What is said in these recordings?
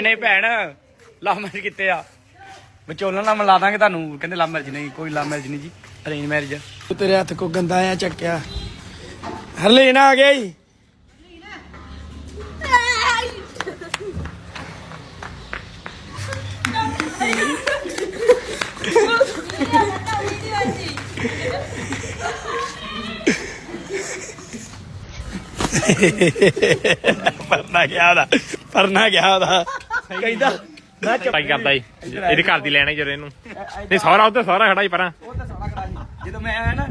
ਨਹੀਂ ਭੈਣ love marriage ਕਿੱਥੇ ਆ। ਵਿਚੋਲਣ ਨਾਲ ਮਿਲਾ ਦਾਂਗੇ ਤੁਹਾਨੂੰ। ਕਹਿੰਦੇ ਲਵ ਮੈਰਿਜ ਨਹੀਂ ਕੋਈ ਲਵ ਮੈਰਿਜ ਨਹੀਂ ਜੀ ਅਰੇਂਜ ਮੈਰਿਜ। ਤੇਰੇ ਹੱਥ ਕੋ ਗੰਦਾ ਆ ਚੱਕਿਆ। ਹਰਲੀਨ ਆ ਗਿਆ ਪਰਨਾ ਗਿਆ ਉਹਦਾ ਪਰਨਾ ਗਿਆ ਉਹਦਾ। ਕਹਿੰਦਾ। ਮੈਂ ਚੁੱਪ ਟਰਾਈ ਕਰਦਾ ਜੀ। ਇਹਦੇ ਘਰ ਦੀ ਲੈਣਾ ਜਰੇ ਇਹਨੂੰ। ਨਹੀਂ ਸਹੁਰਾ ਉੱਤੇ ਸਹੁਰਾ ਖੜਾ ਹੀ ਪਰਾਂ। ਉਹ ਤਾਂ ਖੜਾ ਸੀ ਜਦੋਂ ਮੈਂ ਆਇਆ ਨਾ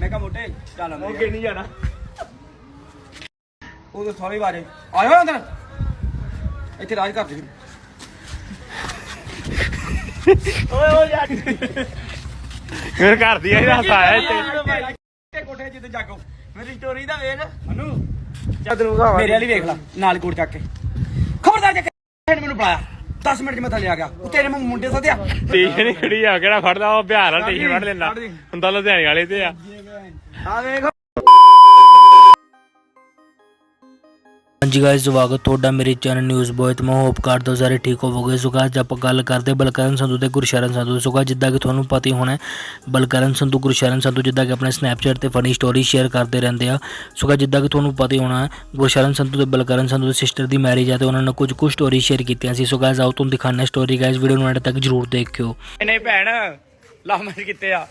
ਮੈਂ ਕਿਹਾ ਮੋਟੇ ਚੱਲ ਅੰਦਰ ਅੱਗੇ ਨਹੀਂ ਜਾਣਾ। ਉਹ ਤਾਂ ਸਾਰੇ ਬਾਰੇ ਆਇਓ ਅੰਦਰ? ਇੱਥੇ ਰਾਜ ਕਰ ਦੇ ਓਏ ਓਏ ਯਾਰ। ਮੇਰੇ ਘਰ ਦੀ ਇਹਦਾ ਹੱਸਾ ਆਇਆ ਇੱਥੇ। ਤੇ ਕੋਠੇ ਜਿੱਤੇ ਜਾਗੋ। ਮੇਰੀ ਸਟੋਰੀ ਦਾ ਵੇਖ। ਅਨੂ ਜਦ ਨੂੰ ਮੇਰੇ ਵਾਲੀ ਵੇਖ ਲੈ ਨਾਲ ਕੋਟ ਚੱਕ ਕੇ। ਖਬਰਦਾਰ ਮੈਨੂੰ ਬੁਲਾਇਆ 10 ਮਿੰਟ ਚ ਮੈਂ ਥੱਲੇ ਆ ਗਿਆ। ਉਹ ਤੇਰੇ ਵਾਂਗੂ ਮੁੰਡੇ ਸਦਿਆ। ਟੀਸ਼ਨ ਖੜੀ ਆ ਕਿਹੜਾ ਫੜਦਾ ਉਹ? ਬਿਹਾਰ ਵਾਲਾ ਟੀਸ਼ਨ ਫੜ ਲੈਂਦਾ। ਹੁੰਦਾ ਲੁਧਿਆਣੇ ਵਾਲੇ ਤੇ ਆ। ਆ ਵੇਖ। ਹਾਂਜੀ ਗਾਇਸ ਸਵਾਗਤ ਤੁਹਾਡਾ ਮੇਰੇ ਚੈਨਲ ਨਿਊਜ਼ ਬੋਏ ਤੇ ਮੈਂ ਹੋਪ ਕਰਦਾ ਹਾਂ ਸਾਰੇ ਠੀਕ ਹੋਵੋਗੇ। ਸੋ guys, ਆਪਾਂ ਗੱਲ ਕਰਦੇ ਬਲਕਰਨ ਸੰਧੂ ਤੇ ਗੁਰਸ਼ਰਨ ਸੰਧੂ। ਸੋ ਜਿੱਦਾਂ ਕਿ ਤੁਹਾਨੂੰ ਪਤਾ ਹੀ ਹੋਣਾ ਬਲਕਰਨ ਸੰਧੂ ਗੁਰਸ਼ਰਨ ਸੰਧੂ ਜਿੱਦਾਂ ਕਿ ਆਪਣੇ ਸਨੈਪਚੈਟ ਤੇ ਫਨੀ ਸਟੋਰੀ ਸ਼ੇਅਰ ਕਰਦੇ ਰਹਿੰਦੇ ਆ। ਸੋ ਜਿੱਦਾਂ ਕਿ ਤੁਹਾਨੂੰ ਪਤਾ ਹੀ ਹੋਣਾ ਗੁਰਸ਼ਰਨ ਸੰਧੂ ਤੇ ਬਲਕਰਨ ਸੰਧੂ ਦੀ ਸਿਸਟਰ ਦੀ ਮੈਰਿਜ ਹੈ ਤੇ ਉਹਨਾਂ ਨੇ ਕੁਝ ਕੁ ਸਟੋਰੀ ਸ਼ੇਅਰ ਕੀਤੀਆਂ ਸੀ। ਸੋ ਗਾਇਸ ਆਓ ਤੁਹਾਨੂੰ ਦਿਖਾਉਂਦੇ ਸਟੋਰੀ ਗਾਇਸ ਵੀਡੀਓ ਨੂੰ ਐਡ ਤੱਕ ਜਰੂਰ ਦੇਖਿਓ। ਨਹੀਂ ਭੈਣ ਲਵ ਮੈਰਿਜ ਕਿੱਥੇ ਆ।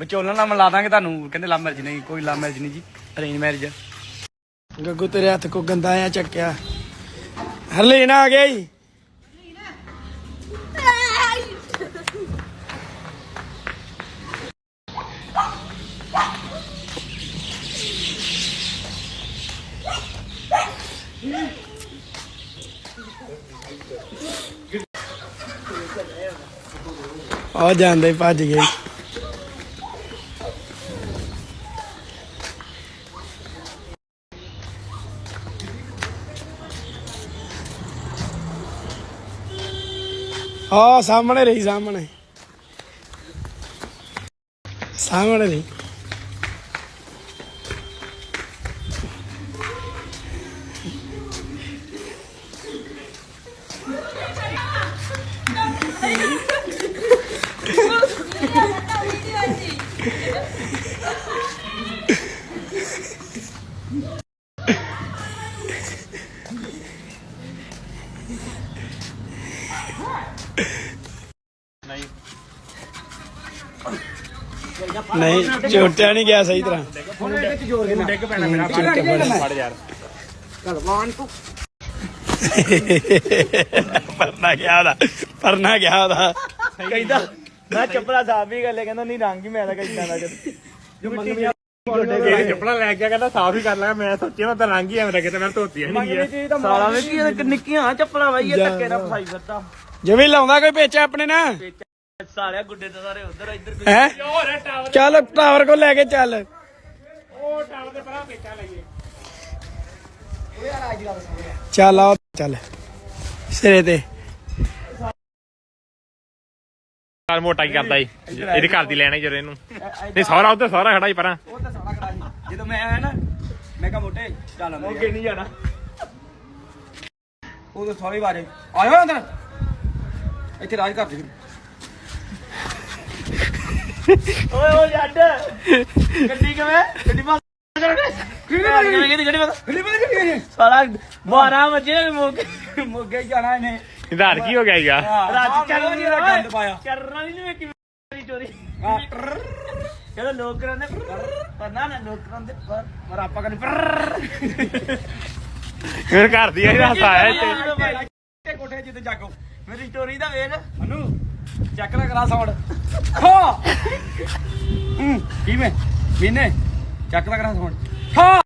ਵਿਚੋਲਣ ਨਾਲ ਮਿਲਾ ਦਾਂਗੇ ਤੁਹਾਨੂੰ। ਕਹਿੰਦੇ ਲਵ ਮੈਰਿਜ ਨਹੀਂ ਕੋਈ ਲਵ ਮੈਰਿਜ ਨਹੀਂ ਜੀ ਅਰੇਂਜ ਮੈਰਿਜ ਗੱਗੂ ਤੇਰੇ ਹੱਥ ਕੋ ਗੰਦਾ ਆ ਚੱਕਿਆ। ਹਰਲੀਨ ਆ ਗਿਆ ਆ ਜਾਂਦੇ ਭੱਜ ਗਏ। ਆ ਸਾਹਮਣੇ ਰਹੀ ਸਾਹਮਣੇ। ਸਾਹਮਣੇ ਰਹੀ। ਨਹੀਂ ਝੋਟਿਆ ਨਹੀਂ ਗਿਆ ਸਹੀ ਤਰ੍ਹਾਂ। ਡਿੱਗ ਪੈਣਾ ਮੇਰਾ ਫੜ ਯਾਰ ਪਰਨਾ ਗਿਆ ਉਹਦਾ ਪਰਨਾ ਗਿਆ ਉਹਦਾ। ਕਹਿੰਦਾ ਮੈਂ ਚੱਪਲਾ ਸਾਫ਼ ਵੀ ਕਰ ਲਿਆ ਕਹਿੰਦਾ ਨਹੀਂ ਰੰਗ ਹੀ ਮੈਂ ਤਾਂ ਕਹਿੰਦਾ ਨਾ ਜੋ ਮੰਗਣੀ ਚੱਪਲਾਂ ਲੈ ਗਿਆ ਕਹਿੰਦਾ ਸਾਫ਼ ਹੀ ਕਰ ਲਾਂਗਾ ਮੈਂ ਸੋਚਿਆ ਮੈਂ ਤਾਂ ਰੰਗ ਹੀ ਆ ਮੇਰਾ ਕਿਤੇ ਮੈਂ ਧੋਤੀ ਨਹੀਂ ਗਿਆ ਸਾਲਾ ਵੇ ਕੀ ਇਹ ਨਿੱਕੀਆਂ ਚੱਪਲਾਂ ਬਾਈ ਇਹ ਧੱਕੇ ਨਾਲ ਫਸਾਈ ਫਿਰਦਾ। ਜਿਵੇਂ ਲਾਉਂਦਾ ਕੋਈ ਪੇਚਾ ਆਪਣੇ ਨਾ ਸਾਲਿਆ ਗੁੱਡੇ ਤੇ ਸਾਰੇ ਉਧਰ ਇੱਧਰ ਹੈ? ਹੋਰ ਟਾਵਰ ਚੱਲ ਟਾਵਰ ਕੋ ਲੈ ਕੇ ਚੱਲ। ਉਹ ਟਾਵਰ ਦੇ ਪਰਾਂ ਪੇਚਾ ਲਈਏ। ਚੱਲ ਆ ਚੱਲ। ਸਿਰੇ ਤੇ। ਘਰ ਮੋਟਾ ਹੀ ਕਰਦਾ ਜੀ ਇਹਦੇ ਘਰ ਦੀ ਲੈਣਾ ਜਰੇ ਇਹਨੂੰ। ਨਹੀਂ ਸਹੁਰਾ ਉੱਤੇ ਸਹੁਰਾ ਖੜਾ ਹੀ ਪਰਾਂ। ਉਹ ਤਾਂ ਸਾਲਾ ਖੜਾ ਸੀ। ਜਦੋਂ ਮੈਂ ਆਇਆ ਨਾ ਮੈਂ ਕਿਹਾ ਮੋਟੇ ਚੱਲ ਅੰਦਰ ਅੱਗੇ ਨਹੀਂ ਜਾਣਾ? ਉਹ ਤਾਂ ਸਾਰੇ ਬਾਰੇ। ਆਇਓ ਅੰਦਰ। ਇੱਥੇ ਰਾਜ ਕਰ ਦੇ ਓਏ ਓਏ ਜੱਡ ਗੱਡੀ ਕਿਵੇਂ? ਗੱਡੀ ਬਸ ਕਿਹੜੀ ਗੱਡੀ ਗੱਡੀ ਬਸ ਗੱਡੀ ਬਸ ਗੱਡੀ ਸਾਲਾ 12 ਵਜੇ ਮੋਗੇ ਮੋਗੇ ਜਾਣਾ ਇਹਨੇ। ਨਿਧਾਰ ਕੀ ਹੋ ਗਿਆ ਈਗਾ ਰਾਜ ਚੱਲ ਨਹੀਂ ਗੰਦ ਪਾਇਆ। ਕਰਨਾ ਨਹੀਂ ਜਿਵੇਂ ਕਿਵੇਂ ਚੋਰੀ ਹਾਂ, ਟਰਰ। ਕਹਿੰਦਾ ਲੋਕ ਕਰਾਂਦੇ ਪਰ ਨਾ ਨਾ ਲੋਕ ਕਰਾਂਦੇ ਪਰ ਪਰ ਆਪਾਂ ਕਹਿੰਦੇ ਮੇਰੇ ਘਰ ਦੀ ਇਹਦਾ ਹੱਸਾ ਆਇਆ ਇੱਥੇ। ਤੇ ਕੋਠੇ ਜਿੱਤੇ ਜਾਗੋ। ਮੇਰੀ ਸਟੋਰੀ ਦਾ ਵੇਖ ਅਨੂ ਚੱਕ ਲੈ ਕਰਾ ਸਾਊਂਡ ਹਾਂ ਹੂੰ ਕਿਵੇਂ? ਮੀਨੇ ਚੱਕ ਲੈ ਕਰਾ ਸਾਊਂਡ ਹਾਂ।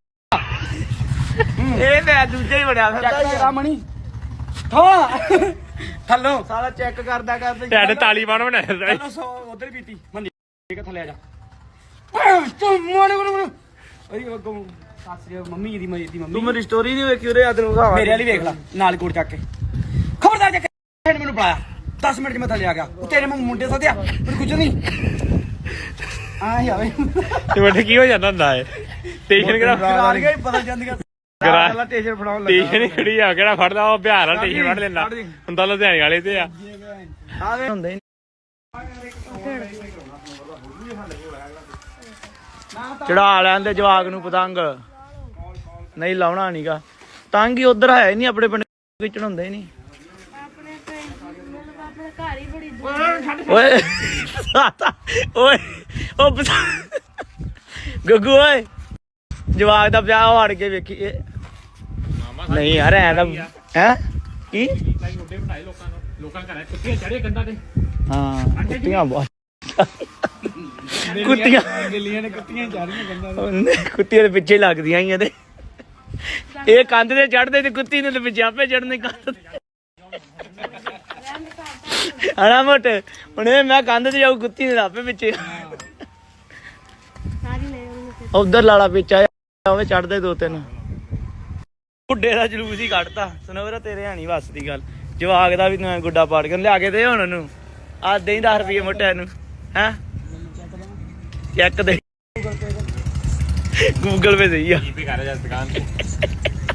ਇਹ ਮੈਂ ਦੂਜਾ ਹੀ ਬੜਿਆ ਫਿਰ ਚੱਕ ਕਰਾ ਮਣੀ। ਹਾਂ ਥੱਲੋਂ। ਸਾਲਾ ਚੈੱਕ ਕਰਦਾ ਕਰਦਾ ਤੁਹਾਡੇ ਤਾਲੀਬਾਨ ਬਣਾਇਆ। ਥੱਲੋਂ ਸੌ ਉਧਰ ਪੀਤੀ। ਮੰਦੀ ਠੀਕ ਥੱਲੇ ਆ ਜਾ। ਤੂੰ ਮੋੜੇ ਮੋੜੇ ਮੋੜੇ। ਅਰੇ ਅੱਗੋਂ ਸਾਸਰੀ ਮੰਮੀ ਦੀ ਮੇਰੀ ਦੀ ਮੰਮੀ। ਤੂੰ ਮੇਰੀ ਸਟੋਰੀ ਨਹੀਂ ਵੇਖੀ ਉਹਦੇ ਹੱਥ ਨੂੰ ਖਾਵਾ ਮੇਰੇ ਵਾਲੀ ਵੇਖ ਲੈ ਨਾਲ ਕੋਟ ਚੱਕ ਕੇ। ਖਬਰਦਾਰ ਜੇ ਕਿਸੇ ਨੇ ਮੈਨੂੰ ਬੁਲਾਇਆ। 10 ਮਿੰਟ ਚ ਮੈਂ ਥੱਲੇ ਆ ਗਿਆ। ਉਹ ਤੇਰੇ ਵਾਂਗੂ ਮੁੰਡੇ ਸਦਿਆ। ਮੈਨੂੰ ਕੁਝ ਨਹੀਂ। ਆ ਹੀ ਆਵੇ ਤੇ ਬੈਠੇ ਕੀ ਹੋ ਜਾਂਦਾ ਹੁੰਦਾ ਹੈ ਸਟੇਸ਼ਨ ਕਿਹੜਾ ਰਾਲ ਗਿਆ ਹੀ ਬਦਲ ਜਾਂਦੀਆਂ ਗਰਾ ਪਹਿਲਾਂ ਟੇਸ਼ਨ ਫੜਾਉਣ ਲੱਗਾ। ਟੇਸ਼ਨ ਹੀ ਖੜੀ ਆ ਕਿਹੜਾ ਫੜਦਾ ਉਹ? ਬਿਹਾਰ ਵਾਲਾ ਟੇਸ਼ਨ ਫੜ ਲੈਂਦਾ। ਹੁੰਦਾ ਲੁਧਿਆਣੇ ਵਾਲੇ ਤੇ ਆ। ਆਵੇ ਹੁੰਦੇ ਨੀ। ਚੜਾ ਲੈਂਦੇ ਜਵਾਗ ਨੂੰ ਪਤੰਗ। ਨਹੀਂ ਲਾਉਣਾ ਨੀਗਾ। ਤੰਗ ਹੀ ਉਧਰ ਹੈ ਨਹੀਂ ਆਪਣੇ ਪਿੰਡ ਵਿੱਚ ਚੜਾਉਂਦੇ ਨਹੀਂ ਆਪਣੇ ਪਿੰਡ ਮਤਲਬ ਆਪਣੇ ਘਰ ਹੀ ਓਏ ਓਏ ਉਹ ਗੱਗੂ, ਓਏ। ਜਵਾਕ ਦਾ ਵਿਆਹ ਹੜ ਕੇ ਵੇਖੀ ਨਹੀਂ ਯਾਰ, ਐ ਦਾ ਹੈ? ਕੀ? ਲੋਕਾਂ ਘਰਾਂ ਕੁੱਤੀਆਂ ਚੜੇ ਕੰਦਾ ਤੇ ਹਾਂ, ਕੁੱਤੀਆਂ ਬਹੁਤ ਕੁੱਤੀਆਂ ਗਿੱਲੀਆਂ ਨੇ ਕੁੱਤੀਆਂ ਚੜ ਗੰਦਾ ਕੁੱਤੀਆਂ ਦੇ ਪਿੱਛੇ ਲੱਗਦੀਆਂ ਆਈਆਂ ਤੇ। ਇਹ ਕੰਧ ਤੇ ਚੜਦੇ ਤੇ ਕੁੱਤੀ ਨੇ ਤੇ ਪਿੱਛੇ ਆਪੇ ਚੜਨੇ ਕੰਧ ਤੇ। ਹਣਾ ਮੋਟ। ਹੁਣ ਇਹ ਮੈਂ ਕੰਧ ਤੇ ਜਾਊ ਕੁੱਤੀ ਨੇ ਆਪੇ ਪਿੱਛੇ। ਸਾਰੀ ਲੈ ਉਹਨੂੰ ਉਧਰ ਲਾਲਾ ਪਿੱਛਾ ਹੋਵੇ ਚੜਦੇ ਦੋ ਤਿੰਨ। ਗੁੱਡੇ ਦਾ ਜਲੂਸ ਹੀ ਕੱਢਤਾ। ਸੁਨੋਵਰਾ ਤੇਰੇ ਹਾਣੀ ਵੱਸ ਦੀ ਗੱਲ। ਜਵਾਗ ਦਾ ਵੀ ਨਾ, ਗੁੱਡਾ ਪਾੜ ਕੇ ਲਿਆ ਕੇ ਦੇ ਹੁਣ ਉਹਨੂੰ। ਆ ਦੇਈ 10 ਰੁਪਏ ਮੋਟਿਆਂ ਨੂੰ, ਹੈ? ਚੈੱਕ ਦੇ। ਗੂਗਲ ਪੇ ਸਹੀ ਆ। ਕੀ ਕਰ ਜਾ ਦੁਕਾਨ ਤੇ?